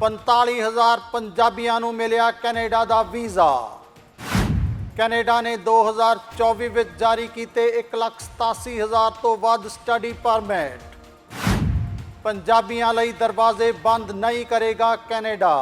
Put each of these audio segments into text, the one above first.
45000 ਪੰਜਾਬੀਆਂ ਨੂੰ ਮਿਲਿਆ ਕੈਨੇਡਾ ਦਾ ਵੀਜ਼ਾ। ਕੈਨੇਡਾ ਨੇ 2024 ਵਿੱਚ ਜਾਰੀ ਕੀਤੇ 187000 ਤੋਂ ਵੱਧ ਸਟੱਡੀ ਪਰਮਿਟ। ਪੰਜਾਬੀਆਂ ਲਈ ਦਰਵਾਜ਼ੇ ਬੰਦ ਨਹੀਂ ਕਰੇਗਾ ਕੈਨੇਡਾ।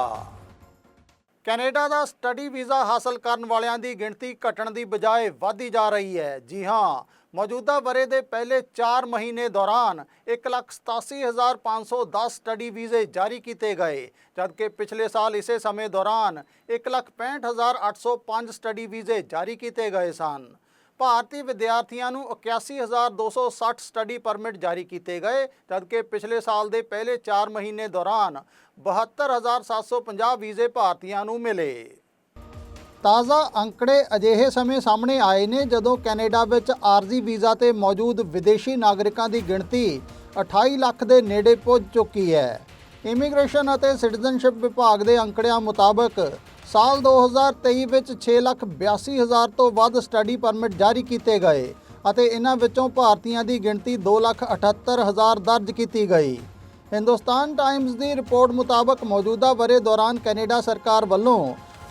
ਕੈਨੇਡਾ ਦਾ ਸਟੱਡੀ ਵੀਜ਼ਾ ਹਾਸਲ ਕਰਨ ਵਾਲਿਆਂ ਦੀ ਗਿਣਤੀ ਘਟਣ ਦੀ ਬਜਾਏ ਵਧਦੀ ਜਾ ਰਹੀ ਹੈ। ਜੀ ਹਾਂ, ਮੌਜੂਦਾ ਬਰੇ ਦੇ ਪਹਿਲੇ 4 ਮਹੀਨੇ ਦੌਰਾਨ 187510 ਸਟੱਡੀ ਵੀਜ਼ੇ ਜਾਰੀ ਕੀਤੇ ਗਏ, ਜਦਕਿ ਪਿਛਲੇ ਸਾਲ ਇਸੇ ਸਮੇਂ ਦੌਰਾਨ 165805 ਸਟੱਡੀ ਵੀਜ਼ੇ ਜਾਰੀ ਕੀਤੇ ਗਏ ਸਨ। ਭਾਰਤੀ ਵਿਦਿਆਰਥੀਆਂ ਨੂੰ 81260 ਸਟੱਡੀ ਪਰਮਿਟ ਜਾਰੀ ਕੀਤੇ ਗਏ, ਜਦਕਿ ਪਿਛਲੇ ਸਾਲ ਦੇ ਪਹਿਲੇ 4 ਮਹੀਨੇ ਦੌਰਾਨ 72750 ਵੀਜ਼ੇ ਭਾਰਤੀਆਂ ਨੂੰ ਮਿਲੇ। ਤਾਜ਼ਾ ਅੰਕੜੇ ਅਜਿਹੇ ਸਮੇਂ ਸਾਹਮਣੇ ਆਏ ਨੇ, ਜਦੋਂ ਕੈਨੇਡਾ ਵਿੱਚ ਆਰਜ਼ੀ ਵੀਜ਼ਾ ਤੇ ਮੌਜੂਦ ਵਿਦੇਸ਼ੀ ਨਾਗਰਿਕਾਂ ਦੀ ਗਿਣਤੀ 28 ਲੱਖ ਦੇ ਨੇੜੇ ਪਹੁੰਚ ਚੁੱਕੀ ਹੈ। ਇਮੀਗ੍ਰੇਸ਼ਨ ਅਤੇ ਸਿਟੀਜ਼ਨਸ਼ਿਪ ਵਿਭਾਗ ਦੇ ਅੰਕੜਿਆਂ ਮੁਤਾਬਕ ਸਾਲ 2023 ਵਿੱਚ 6,82,000 ਤੋਂ ਵੱਧ ਸਟੱਡੀ ਪਰਮਿਟ ਜਾਰੀ ਕੀਤੇ ਗਏ ਅਤੇ ਇਹਨਾਂ ਵਿੱਚੋਂ ਭਾਰਤੀਆਂ ਦੀ ਗਿਣਤੀ 2,78,000 ਦਰਜ ਕੀਤੀ ਗਈ। ਹਿੰਦੁਸਤਾਨ ਟਾਈਮਜ਼ ਦੀ ਰਿਪੋਰਟ ਮੁਤਾਬਕ ਮੌਜੂਦਾ ਬਰੇ ਦੌਰਾਨ ਕੈਨੇਡਾ ਸਰਕਾਰ ਵੱਲੋਂ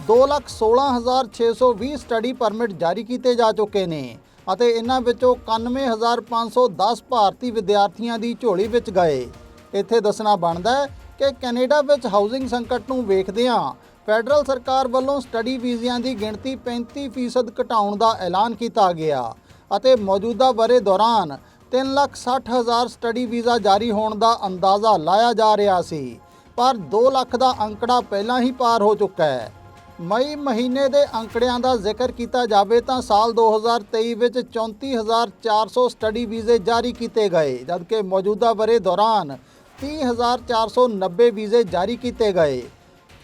2,16,620 ਸਟੱਡੀ ਪਰਮਿਟ ਜਾਰੀ ਕੀਤੇ ਜਾ ਚੁੱਕੇ ਨੇ ਅਤੇ ਇਹਨਾਂ ਵਿੱਚੋਂ 91,510 ਭਾਰਤੀ ਵਿਦਿਆਰਥੀਆਂ ਦੀ ਝੋਲੀ ਵਿੱਚ ਗਏ। ਇੱਥੇ ਦੱਸਣਾ ਬਣਦਾ ਹੈ ਕਿ ਕੈਨੇਡਾ ਵਿੱਚ ਹਾਊਸਿੰਗ ਸੰਕਟ ਨੂੰ ਵੇਖਦਿਆਂ ਫੈਡਰਲ ਸਰਕਾਰ ਵੱਲੋਂ ਸਟੱਡੀ ਵੀਜ਼ਿਆਂ ਦੀ ਗਿਣਤੀ 35% ਘਟਾਉਣ ਦਾ ਐਲਾਨ ਕੀਤਾ ਗਿਆ ਅਤੇ ਮੌਜੂਦਾ ਬਰੇ ਦੌਰਾਨ 360000 ਸਟੱਡੀ ਵੀਜ਼ਾ ਜਾਰੀ ਹੋਣ ਦਾ ਅੰਦਾਜ਼ਾ ਲਾਇਆ ਜਾ ਰਿਹਾ ਸੀ, ਪਰ 2 ਲੱਖ ਦਾ ਅੰਕੜਾ ਪਹਿਲਾਂ ਹੀ ਪਾਰ ਹੋ ਚੁੱਕਾ ਹੈ। ਮਈ ਮਹੀਨੇ ਦੇ ਅੰਕੜਿਆਂ ਦਾ ਜ਼ਿਕਰ ਕੀਤਾ ਜਾਵੇ ਤਾਂ ਸਾਲ 2023 ਵਿੱਚ 34400 ਸਟੱਡੀ ਵੀਜ਼ੇ ਜਾਰੀ ਕੀਤੇ ਗਏ, ਜਦਕਿ ਮੌਜੂਦਾ ਬਰੇ ਦੌਰਾਨ 30490 ਵੀਜ਼ੇ ਜਾਰੀ ਕੀਤੇ ਗਏ।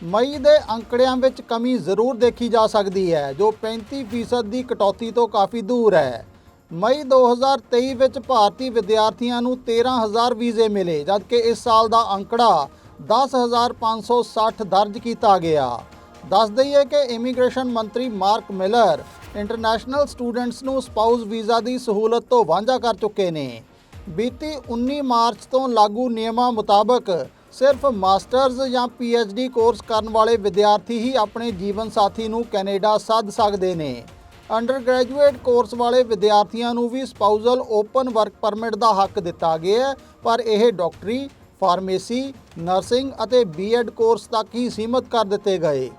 ਮਈ ਦੇ ਅੰਕੜਿਆਂ ਵਿੱਚ ਕਮੀ ਜ਼ਰੂਰ ਦੇਖੀ ਜਾ ਸਕਦੀ ਹੈ, ਜੋ 35% ਦੀ ਕਟੌਤੀ ਤੋਂ ਕਾਫੀ ਦੂਰ ਹੈ। ਮਈ 2023 ਵਿੱਚ ਭਾਰਤੀ ਵਿਦਿਆਰਥੀਆਂ ਨੂੰ 13000 ਵੀਜ਼ੇ ਮਿਲੇ, ਜਦਕਿ ਇਸ ਸਾਲ ਦਾ ਅੰਕੜਾ 10560 ਦਰਜ ਕੀਤਾ ਗਿਆ। ਦੱਸ ਦਈਏ ਕਿ ਇਮੀਗ੍ਰੇਸ਼ਨ ਮੰਤਰੀ ਮਾਰਕ ਮਿਲਰ ਇੰਟਰਨੈਸ਼ਨਲ ਸਟੂਡੈਂਟਸ ਨੂੰ ਸਪਾਊਸ ਵੀਜ਼ਾ ਦੀ ਸਹੂਲਤ ਤੋਂ ਵਾਂਝਾ ਕਰ ਚੁੱਕੇ ਨੇ। ਬੀਤੀ 19 ਮਾਰਚ ਤੋਂ ਲਾਗੂ ਨਿਯਮਾਂ ਮੁਤਾਬਕ ਸਿਰਫ ਮਾਸਟਰਜ਼ ਜਾਂ ਪੀਐਚਡੀ ਕੋਰਸ ਕਰਨ ਵਾਲੇ ਵਿਦਿਆਰਥੀ ਹੀ ਆਪਣੇ ਜੀਵਨ ਸਾਥੀ ਨੂੰ ਕੈਨੇਡਾ ਸੱਦ ਸਕਦੇ ਨੇ। ਅੰਡਰਗ੍ਰੈਜੂਏਟ ਕੋਰਸ ਵਾਲੇ ਵਿਦਿਆਰਥੀਆਂ ਨੂੰ ਵੀ ਸਪਾਊਸਲ ਓਪਨ ਵਰਕ ਪਰਮਿਟ ਦਾ ਹੱਕ ਦਿੱਤਾ ਗਿਆ ਹੈ, ਪਰ ਇਹ ਡਾਕਟਰੀ, ਫਾਰਮੇਸੀ, ਨਰਸਿੰਗ ਅਤੇ ਬੀਐਡ ਕੋਰਸ ਤੱਕ ਹੀ ਸੀਮਤ ਕਰ ਦਿੱਤੇ ਗਏ।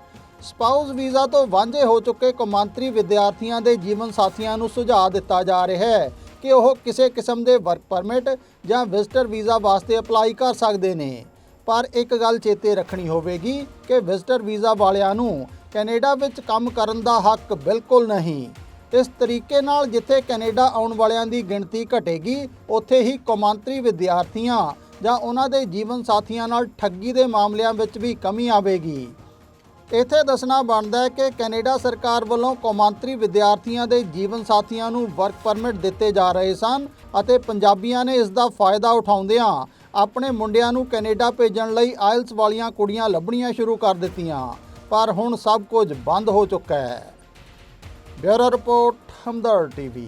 ਸਪਾਊਸ ਵੀਜ਼ਾ ਤੋਂ ਵਾਂਝੇ ਹੋ ਚੁੱਕੇ ਕੌਮਾਂਤਰੀ ਵਿਦਿਆਰਥੀਆਂ ਦੇ ਜੀਵਨ ਸਾਥੀਆਂ ਨੂੰ ਸੁਝਾਅ ਦਿੱਤਾ ਜਾ ਰਿਹਾ ਹੈ ਕਿ ਉਹ ਕਿਸੇ ਕਿਸਮ ਦੇ ਵਰਕ ਪਰਮਿਟ ਜਾਂ ਵਿਜ਼ਟਰ ਵੀਜ਼ਾ ਵਾਸਤੇ ਅਪਲਾਈ ਕਰ ਸਕਦੇ ਨੇ। ਪਰ ਇੱਕ ਗੱਲ ਚੇਤੇ ਰੱਖਣੀ ਹੋਵੇਗੀ ਕਿ ਵਿਜ਼ਟਰ ਵੀਜ਼ਾ ਵਾਲਿਆਂ ਨੂੰ ਕੈਨੇਡਾ ਵਿੱਚ ਕੰਮ ਕਰਨ ਦਾ ਹੱਕ ਬਿਲਕੁਲ ਨਹੀਂ। ਇਸ ਤਰੀਕੇ ਨਾਲ ਜਿੱਥੇ ਕੈਨੇਡਾ ਆਉਣ ਵਾਲਿਆਂ ਦੀ ਗਿਣਤੀ ਘਟੇਗੀ, ਉੱਥੇ ਹੀ ਕੌਮਾਂਤਰੀ ਵਿਦਿਆਰਥੀਆਂ ਜਾਂ ਉਹਨਾਂ ਦੇ ਜੀਵਨ ਸਾਥੀਆਂ ਨਾਲ ਠੱਗੀ ਦੇ ਮਾਮਲਿਆਂ ਵਿੱਚ ਵੀ ਕਮੀ ਆਵੇਗੀ। ਇੱਥੇ ਦੱਸਣਾ ਬਣਦਾ ਹੈ ਕਿ ਕੈਨੇਡਾ ਸਰਕਾਰ ਵੱਲੋਂ ਕੌਮਾਂਤਰੀ ਵਿਦਿਆਰਥੀਆਂ ਦੇ ਜੀਵਨ ਸਾਥੀਆਂ ਨੂੰ ਵਰਕ ਪਰਮਿਟ ਦਿੱਤੇ ਜਾ ਰਹੇ ਸਨ ਅਤੇ ਪੰਜਾਬੀਆਂ ਨੇ ਇਸ ਦਾ ਫਾਇਦਾ ਉਠਾਉਂਦਿਆਂ ਆਪਣੇ ਮੁੰਡਿਆਂ ਨੂੰ ਕੈਨੇਡਾ ਭੇਜਣ ਲਈ ਆਇਲਸ ਵਾਲੀਆਂ ਕੁੜੀਆਂ ਲੱਭਣੀਆਂ ਸ਼ੁਰੂ ਕਰ ਦਿੱਤੀਆਂ, ਪਰ ਹੁਣ ਸਭ ਕੁਝ ਬੰਦ ਹੋ ਚੁੱਕਾ ਹੈ। Bureau report Hamdard TV.